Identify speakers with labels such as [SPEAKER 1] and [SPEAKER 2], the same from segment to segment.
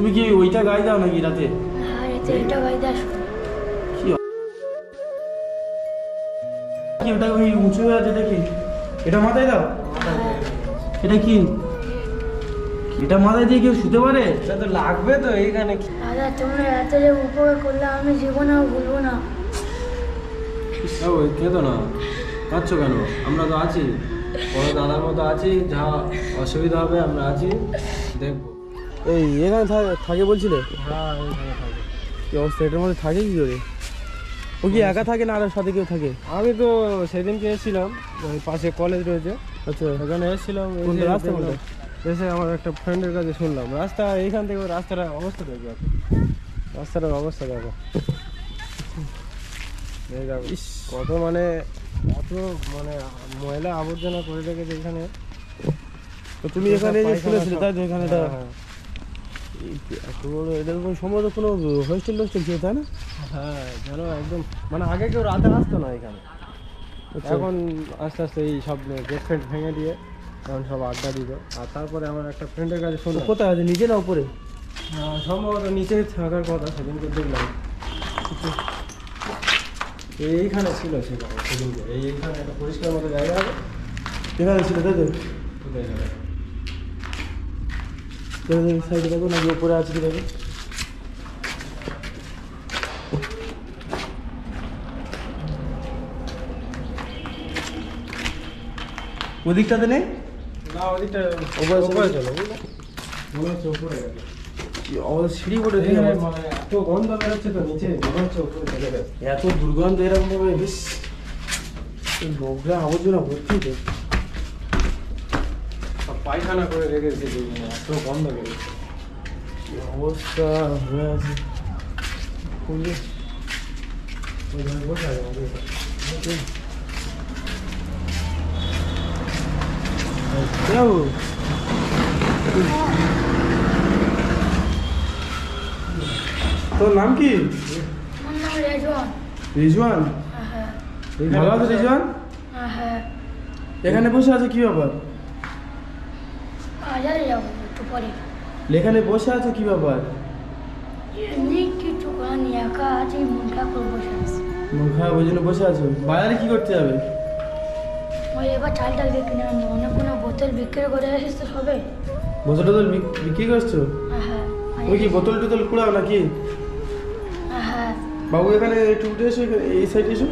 [SPEAKER 1] তুমি কি ওইটা গায়ে দাও নাকি রাতে?
[SPEAKER 2] এটা গাইতে আসো
[SPEAKER 1] কি ওটা ওই উঁচু হয়ে আছে দেখি। এটা মাথায় দাও। এটা কি? এটা মাথায় দিয়ে কেউ শুতে পারে?
[SPEAKER 3] এটা তো লাগবে তো এইখানে কি-
[SPEAKER 2] দাদা তোমরা এত যে উপকার করলে আমি জীবনেও ভুলবো না।
[SPEAKER 3] কেঁদো না। কাঁদছো কেন? আমরা তো আছি। বড় দাদার মতো আছি যা অসুবিধা হবে আমরা আছি। দেখব
[SPEAKER 1] এই এখানে থাকে বলছিলে?
[SPEAKER 3] হ্যাঁ।
[SPEAKER 1] কি অবস্থা এটার মধ্যে থাকে কি করে? ও কি একা থাকে না আর সাথে কেউ থাকে?
[SPEAKER 3] আমি তো সেদিনকে এসেছিলাম পাশে কলেজ রয়েছে।
[SPEAKER 1] আচ্ছা।
[SPEAKER 3] সেখানে এসেছিলাম
[SPEAKER 1] রাস্তা কোনটা?
[SPEAKER 3] এসে আমার একটা ফ্রেন্ডের কাছে শুনলাম। রাস্তা এইখান থেকে ওই রাস্তাটার অবস্থা দেখবে আপনি। রাস্তাটার অবস্থা দেখো।
[SPEAKER 1] ইস।
[SPEAKER 3] কত মানে কত মানে ময়লা আবর্জনা করে রেখেছে এখানে।
[SPEAKER 1] তো তুমি এখানে যে শুনেছিলে তাই তো এখানে
[SPEAKER 3] হ্যাঁ,
[SPEAKER 1] এত বড় এটা তো সম্ভবত কোনো হোস্টেল টোস্টেল ছিল তাই না
[SPEAKER 3] হ্যাঁ একদম মানে আগে কেউ রাতে আসতো না এখানে। এখন আস্তে আস্তে এই সব গেট ভেঙে দিয়ে এখন সব আড্ডা দিত আর তারপরে আমার একটা ফ্রেন্ডের কাছে
[SPEAKER 1] তো কোথায় আছে? নিচে না উপরে?
[SPEAKER 3] সম্ভবত নিচে থাকার কথা সেদিনকে দেখলাম। এইখানে ছিল সেখানে সেদিনকে। এইখানে একটা পরিষ্কার মতো জায়গা
[SPEAKER 1] এখানে ছিল তাই তো?
[SPEAKER 3] যাবে
[SPEAKER 1] দেখো সাইডে দেখো নাকি উপরে আছে কি দেখো? ওদিকটাতে নেই?
[SPEAKER 3] না ওদিকটা
[SPEAKER 1] ওপরে চলে।
[SPEAKER 3] চলো মনে হচ্ছে
[SPEAKER 1] সিঁড়ি দিয়ে
[SPEAKER 3] মানে এত গন্ধ বেরোচ্ছে তো নিচে মনে হচ্ছে উপরে চলে গেছে।
[SPEAKER 1] এত দুর্গন্ধ এরকম ভাবে বেশ এই নোংরা আবর্জনা ভর্তি
[SPEAKER 3] পায়খানা করে রেখেছে যে এত গন্ধ বেরোচ্ছে
[SPEAKER 1] কি অবস্থা? হয়ে আছে।
[SPEAKER 3] বসে আছে আমাদের
[SPEAKER 1] তোর নাম কি?
[SPEAKER 2] রেজওয়ান।
[SPEAKER 1] রিজওয়ান?
[SPEAKER 2] হ্যাঁ
[SPEAKER 1] ভালো আছে রিজওয়ান?
[SPEAKER 2] হ্যাঁ।
[SPEAKER 1] এখানে বসে আছে কি ব্যাপার?
[SPEAKER 2] বাজারে যাব একটু পরে।
[SPEAKER 1] এখানে বসে আছে কি ব্যাপার?
[SPEAKER 2] এমনি কিছু একা আছে মন খারাপ করে বসে আছে।
[SPEAKER 1] মন খারাপ ওই জন্য বসে আছো? বাজারে কি করতে যাবে?
[SPEAKER 2] ওই এবার চাল টাল আনব বোতল বিক্রি করে আসিস তো সবে।
[SPEAKER 1] বোতল টোতল বিক্রি করছ?
[SPEAKER 2] হ্যাঁ
[SPEAKER 1] ওই কি বোতল টোতল কুড়াও নাকি?
[SPEAKER 2] হ্যাঁ
[SPEAKER 1] বাবু এখানে একটু উঠে এসো এখানে এই সাইডে এসো।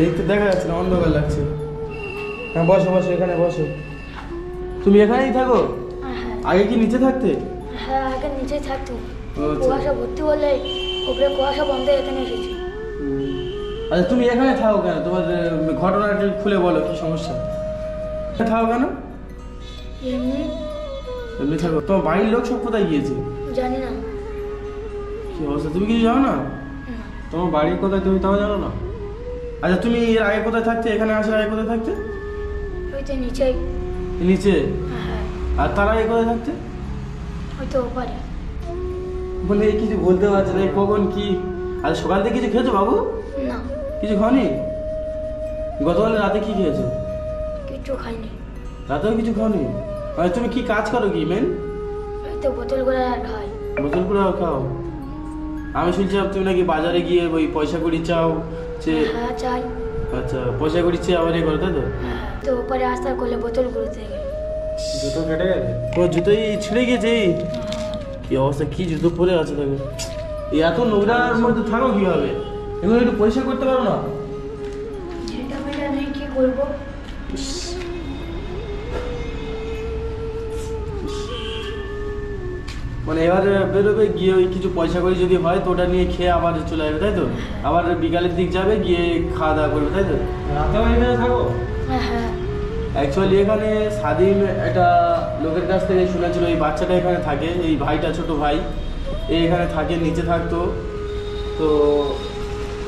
[SPEAKER 1] এই তো দেখা যাচ্ছে না অন্ধকার লাগছে। হ্যাঁ বসো বসো এখানে বসো। তুমি এখানেই থাকো?
[SPEAKER 2] হ্যাঁ।
[SPEAKER 1] আগে কি নিচে থাকতে?
[SPEAKER 2] হ্যাঁ আগে নিচেই থাকতো।
[SPEAKER 1] আচ্ছা।
[SPEAKER 2] কুয়াশা ভর্তি হলে উপরে কুয়াশা বন্ধ এখানে এসেছি।
[SPEAKER 1] আচ্ছা তুমি এখানে থাকো কেন? তোমার ঘটনাটা খুলে বলো কি সমস্যা? থাকো কেন?
[SPEAKER 2] এমনি।
[SPEAKER 1] এমনি থাকো। তোমার বাড়ির লোক সব কোথায় গিয়েছে?
[SPEAKER 2] জানি না।
[SPEAKER 1] কি অবস্থা? তুমি কিছু জানো না।
[SPEAKER 3] তোমার বাড়ি কোথায়? তুমি তাও জানো না?
[SPEAKER 1] আচ্ছা তুমি এর আগে কোথায় থাকতে? এখানে আসার আগে কোথায় থাকতে?
[SPEAKER 2] ওই তো নিচেই।
[SPEAKER 1] নিচে?
[SPEAKER 2] হ্যাঁ
[SPEAKER 1] আর তারা আগে কোথায় থাকতে
[SPEAKER 2] ওই তো ওপারে
[SPEAKER 1] বলে এই কিছু বলতে পারছে না এই কখন কি? আজ সকাল থেকে কিছু খেয়েছো বাবু?
[SPEAKER 2] না।
[SPEAKER 1] কিছু খাওনি? গতকাল রাতে কি খেয়েছো?
[SPEAKER 2] কিচ্ছু খাইনি।
[SPEAKER 1] রাতেও কিছু খাওনি? আর তুমি কি কাজ করো কি মেন
[SPEAKER 2] তো বোতল করে খাই।
[SPEAKER 1] বোতল করে খাও। আমি শুনছিলাম তুমি নাকি বাজারে গিয়ে ওই পয়সা কড়ি চাও যে
[SPEAKER 2] হ্যাঁ চাই।
[SPEAKER 1] আচ্ছা পয়সা কড়ি চেয়ে আবার এ করো তাই তো?
[SPEAKER 2] তো ওপারে আসার করলে বোতল গুলোতে
[SPEAKER 3] জুতো কেটে গেছে?
[SPEAKER 1] ও জুতোই ছিঁড়ে গেছে কি অবস্থা কি জুতো পরে আছে দেখো। এত নোংরার মধ্যে থাকো কীভাবে? এগুলো একটু পয়সা করতে পারো না?
[SPEAKER 2] কি করব?
[SPEAKER 1] মানে এবার বেরোবে গিয়ে ওই কিছু পয়সা করে যদি হয় তো ওটা নিয়ে খেয়ে আবার চলে যাবে তাই তো? আবার বিকালের দিক যাবে গিয়ে খাওয়া দাওয়া করবে তাই তো?
[SPEAKER 3] রাতেও এখানে থাকো?
[SPEAKER 2] হ্যাঁ
[SPEAKER 1] অ্যাকচুয়ালি এখানে স্বাধীন একটা লোকের কাছ থেকে শুনেছিল এই বাচ্চাটা এখানে থাকে এই ভাইটা ছোট ভাই এ এখানে থাকে নিচে থাকতো। তো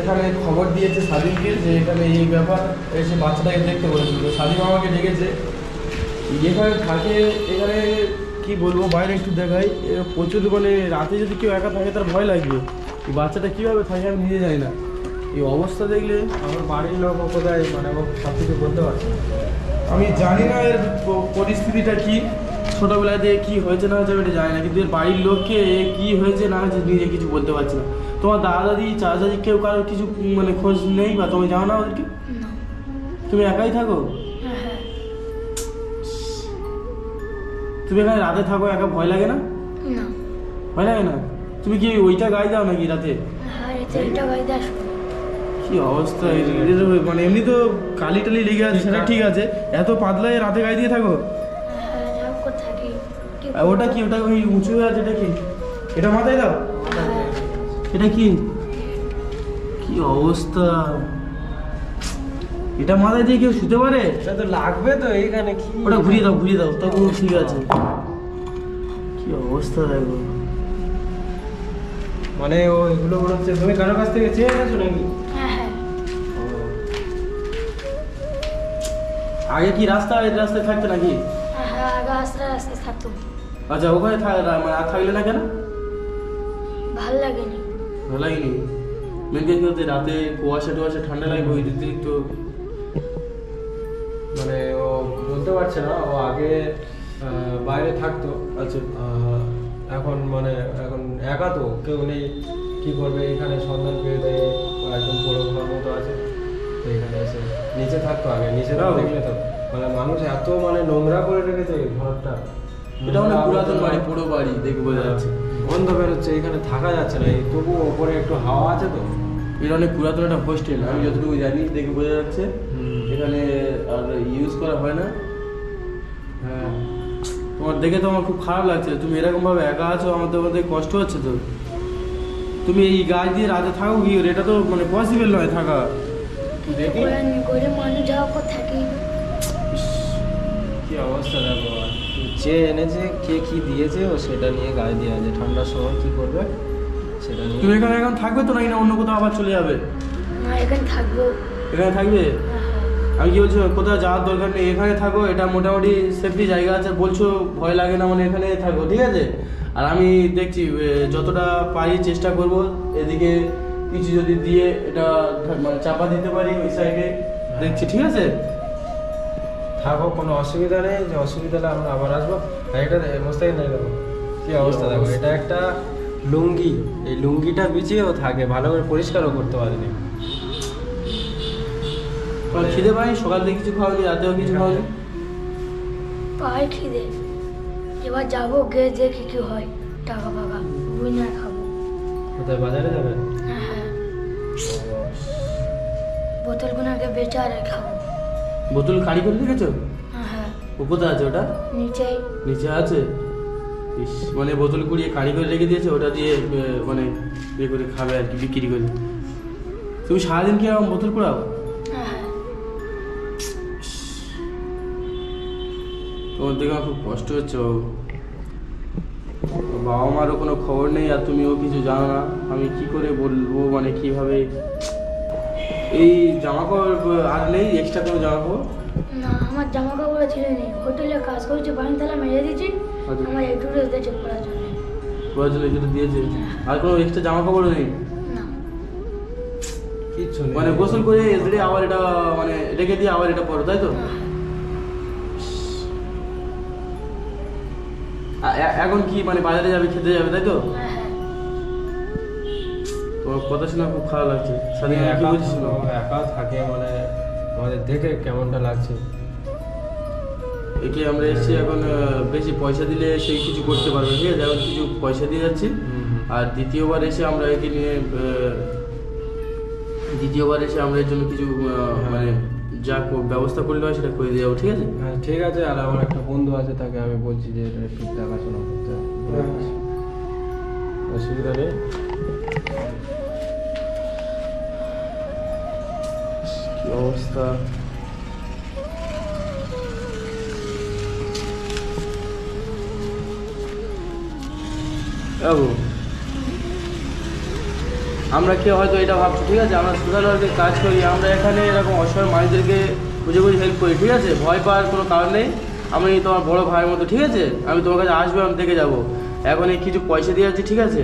[SPEAKER 1] এখানে খবর দিয়েছে স্বাধীনকে যে এখানে এই ব্যাপার এসে বাচ্চাটাকে দেখতে বলেছিল। স্বাধীন আমাকে ডেকেছে। এখানে থাকে এখানে কি বলব বাইরে একটু দেখাই। প্রচুর মানে রাতে যদি কেউ একা থাকে তার ভয় লাগবে। এই বাচ্চাটা কীভাবে থাকে আমি নিজে যাই না। এই অবস্থা দেখলে
[SPEAKER 3] আমার বাড়ির লোক কোথায় মানে সব কিছু বলতে পারছে
[SPEAKER 1] আমি জানি না এর পরিস্থিতিটা কি ছোটবেলায় দিয়ে কী হয়েছে না হয়েছে আমি এটা জানি না কিন্তু এর বাড়ির লোককে এ কি হয়েছে না হয়েছে নিজে কিছু বলতে পারছি না। তোমার দাদা দাদি চাচা দাদি কেউ কারোর কিছু মানে খোঁজ নেই বা তুমি জানো না ওদেরকে? তুমি একাই থাকো? তুমি এখানে রাতে থাকো একা ভয় লাগে না?
[SPEAKER 2] না।
[SPEAKER 1] ভয় লাগে না? তুমি কি ওইটা গায়ে দাও নাকি রাতে?
[SPEAKER 2] হ্যাঁ
[SPEAKER 1] কি অবস্থা? মানে এমনি তো কালি টালি লেগে আছে সেটা ঠিক আছে। এত পাতলায় রাতে গায়ে দিয়ে থাকো?
[SPEAKER 2] হ্যাঁ
[SPEAKER 1] ওটা কি ওটা ওই উঁচু হয়ে আছে এটা কি? এটা মাথায় দাও?
[SPEAKER 2] হ্যাঁ,
[SPEAKER 1] এটা কি? কি অবস্থা? এটা মাথায় দিয়ে কেউ শুতে পারে?
[SPEAKER 3] এটা তো লাগবে তো এইখানে কি?
[SPEAKER 1] ওটা ঘুরিয়ে দাও ঘুরিয়ে দাও তবু ঠিক আছে। কি অবস্থা দেখো।
[SPEAKER 3] মানে ও এগুলো মনে হচ্ছে তুমি কারোর কাছ থেকে চেয়ে গেছো নাকি?
[SPEAKER 2] হ্যাঁ হ্যাঁ।
[SPEAKER 1] আগে কি রাস্তা এই রাস্তায় থাকতো নাকি?
[SPEAKER 2] হ্যাঁ হ্যাঁ থাকতো।
[SPEAKER 1] আচ্ছা ওখানে থাক মানে আর থাকলে না কেন?
[SPEAKER 2] ভালো লাগেনি।
[SPEAKER 1] ভালো লাগেনি? মেনকে কি হতে রাতে কুয়াশা টুয়াশা ঠান্ডা লাগবে ওই দিক তো
[SPEAKER 3] মানে ও বলতে পারছে না ও আগে বাইরে থাকতো।
[SPEAKER 1] আচ্ছা।
[SPEAKER 3] এখন মানে এখন একা তো কেউ নেই। কি করবে? এখানে সন্ধান পেয়েছে ও একদম বড় ঘর মতো আছে। তো এখানে এসে নিচে থাকতো আগে নিচে তো দেখলে তো। মানে মানুষ এত মানে নোংরা করে রেখেছে ঘরটা।
[SPEAKER 1] এটা অনেক পুরাতন বাড়ি পুরো বাড়ি দেখে বোঝা যাচ্ছে।
[SPEAKER 3] গন্ধ বেরোচ্ছে এখানে থাকা যাচ্ছে না। এই তবু ওপরে একটু হাওয়া আছে তো।
[SPEAKER 1] এটা অনেক পুরাতন একটা হোস্টেল আমি যতটুকু জানি দেখে বোঝা যাচ্ছে। এখানে আর ইউজ করা হয় না?
[SPEAKER 3] হ্যাঁ।
[SPEAKER 1] তোমার দেখে তো আমার খুব খারাপ লাগছে। তুমি এরকম ভাবে একা আছো আমাদের কষ্ট হচ্ছে তো। তুমি এই গাছ দিয়ে রাতে থাকো কি এটা তো মানে পসিবল নয় থাকা।
[SPEAKER 3] দেখি। কি? অবস্থা দেখো। যে এনেছে কে কি দিয়েছে ও সেটা নিয়ে গায়ে দিয়ে আছে। ঠান্ডার সময় কি করবে? সেটা
[SPEAKER 1] তুমি এখানে এখন থাকবে তো নাকি না অন্য কোথাও আবার চলে যাবে?
[SPEAKER 2] না এখানে থাকব।
[SPEAKER 1] এখানে থাকবে?
[SPEAKER 2] হ্যাঁ।
[SPEAKER 1] আমি কি বলছি কোথাও যাওয়ার দরকার নেই এখানে থাকো এটা মোটামুটি সেফটি জায়গা আছে বলছো ভয় লাগে না মানে এখানে থাকো ঠিক আছে? আর আমি দেখছি যতটা পারি চেষ্টা করব এদিকে কিছু যদি দিয়ে এটা মানে চাপা দিতে পারি ওই সাইডে দেখছি ঠিক আছে?
[SPEAKER 3] থাকো কোনো অসুবিধা নেই যে অসুবিধা হলে আমরা আবার আসব। এটা মোস্তাকিম দেখো কি অবস্থা দেখো এটা একটা লুঙ্গি এই লুঙ্গিটা বিছিয়েও থাকে ভালো করে পরিষ্কারও করতে পারেনি।
[SPEAKER 1] খিদে পাই সকাল থেকে কিছু খাওয়ানি রাতেও কিছু খাওয়ানি
[SPEAKER 2] পায়ে খিদে। এবার যাব গিয়ে দেখি কি হয়। টাকা পাকা বুঝে খাব।
[SPEAKER 3] কোথায় বাজারে যাবে?
[SPEAKER 2] হ্যাঁ হ্যাঁ। বোতলগুলো আগে বেচে আর খাব।
[SPEAKER 1] বোতল কারি করে রেখেছো?
[SPEAKER 2] হ্যাঁ হ্যাঁ।
[SPEAKER 1] ও কোথায় আছে ওটা?
[SPEAKER 2] নিচেই
[SPEAKER 1] নিচে আছে? ইস, মানে বোতল কুড়িয়ে কারি করে রেখে দিয়েছে ওটা দিয়ে মানে ইয়ে করে খাবে আর কি বিক্রি করে। তুমি সারাদিন কি এরকম বোতল কুড়াও? তোমার দেখে আমার খুব কষ্ট হচ্ছে বাবু। বাবা মারও কোনো খবর নেই আর তুমিও কিছু জানো না। আমি কি করে বলব মানে কীভাবে? এই জামা কাপড় আর নেই এক্সট্রা কোনো জামা কাপড়
[SPEAKER 2] না আমার জামা কাপড় ছিল নেই। হোটেলে কাজ করছি বাড়ি তালা মেরে দিয়েছি।
[SPEAKER 1] আচ্ছা।
[SPEAKER 2] আমার একটু ড্রেস দিয়েছে পড়ার জন্য।
[SPEAKER 1] পড়ার জন্য যেটা দিয়েছে? আর কোনো এক্সট্রা জামা কাপড়ও নেই?
[SPEAKER 2] না।
[SPEAKER 1] মানে গোসল করে আবার এটা মানে রেখে দিয়ে আবার এটা পরো তাই তো? এখন কি মানে বাজারে যাবে খেতে যাবে তাই তো?
[SPEAKER 2] হ্যাঁ হ্যাঁ।
[SPEAKER 1] তোমার কথা শুনে খুব খারাপ লাগছে। স্বাধীন কি
[SPEAKER 3] একা
[SPEAKER 1] বলছিস?
[SPEAKER 3] থাকব, একা থাকে মানে আমাদের দেখে কেমনটা লাগছে?
[SPEAKER 1] একে আমরা এসেছি এখন বেশি পয়সা দিলে সেই কিছু করতে পারবে ঠিক আছে? এখন কিছু পয়সা দিয়ে যাচ্ছি। আর দ্বিতীয়বার এসে আমরা একে নিয়ে দ্বিতীয়বার এসে আমরা এর জন্য কিছু
[SPEAKER 3] হ্যাঁ।
[SPEAKER 1] মানে যা কো- ব্যবস্থা করলে হয় সেটা করে দিয়ে যাব ঠিক আছে?
[SPEAKER 3] হ্যাঁ ঠিক আছে আর আমার একটা বন্ধু আছে তাকে আমি বলছি যে এটা একটু দেখাশোনা করতে। অসুবিধা নেই।
[SPEAKER 1] কি অবস্থা? বাবু আমরা কেউ হয়তো এটা ভাবছি, ঠিক আছে, আমরা ওয়ার্কে কাজ করি, আমরা এখানে এরকম অসহায় মানুষদেরকে বুঝে বুঝে হেল্প করি, ঠিক আছে? ভয় পাওয়ার কোনো কারণ নেই। আমি তোমার বড় ভাইয়ের মতো, ঠিক আছে? আমি তোমার কাছে আসব, আমি দেখে যাব। এখন এই কিছু পয়সা দিয়ে যাচ্ছি, ঠিক আছে?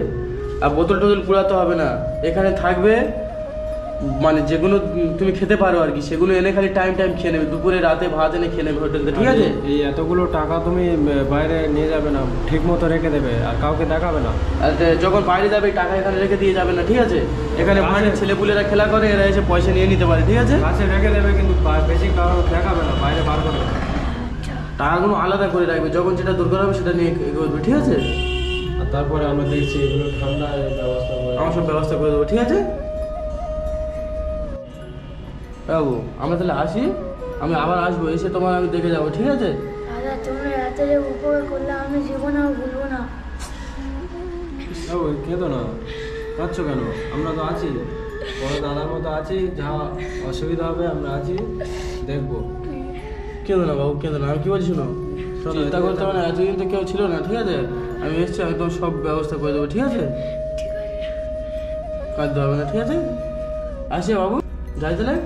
[SPEAKER 1] আর বোতল টোতল পুরাতে হবে না। এখানে থাকবে মানে যেগুলো তুমি খেতে পারো আর কি সেগুলো এনে খালি টাইম টাইম খেয়ে নেবে। দুপুরে রাতে ভাত এনে খেয়ে নেবে হোটেল ঠিক আছে?
[SPEAKER 3] এই এতগুলো টাকা তুমি বাইরে নিয়ে যাবে না ঠিক মতো রেখে দেবে আর কাউকে দেখাবে না।
[SPEAKER 1] আর যখন বাইরে যাবে টাকা এখানে রেখে দিয়ে যাবে না ঠিক আছে? এখানে বাইরে ছেলেপুলেরা খেলা করে এরা এসে পয়সা নিয়ে নিতে পারে ঠিক আছে?
[SPEAKER 3] কাছে রেখে দেবে কিন্তু বেশি কারও দেখাবে না বাইরে বার করবে।
[SPEAKER 2] আচ্ছা
[SPEAKER 1] টাকাগুলো আলাদা করে রাখবে যখন যেটা দরকার হবে সেটা নিয়ে করবে ঠিক আছে?
[SPEAKER 3] আর তারপরে আমরা দেখছি এগুলো ঠান্ডা ব্যবস্থা
[SPEAKER 1] আমার সব ব্যবস্থা করে দেবো ঠিক আছে? বাবু আমরা তাহলে আসি? আমি আবার আসব এসে তোমার আমি দেখে যাব ঠিক আছে?
[SPEAKER 2] দাদা তুমি এত যে উপকার করলে আমি জীবনেও ভুলবো না।
[SPEAKER 3] ও কেঁদো না। কাঁদছো কেন? আমরা তো আছি। বড় দাদার মতো আছি যা অসুবিধা হবে আমরা আছি দেখব।
[SPEAKER 1] কেঁদো না বাবু কেঁদো না। আমি কি বলছি শোনো?
[SPEAKER 3] শোনো,
[SPEAKER 1] চিন্তা করতে হবে না। এতদিন তো কেউ ছিল না ঠিক আছে? আমি এসছি আমি তোমার সব ব্যবস্থা করে দেবো ঠিক আছে। কাঁদতে হবে না ঠিক আছে? আসি বাবু যাই তাহলে।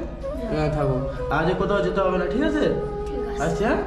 [SPEAKER 1] থাকো। আজ কোথাও যেতে হবে না ঠিক আছে? আচ্ছা হ্যাঁ?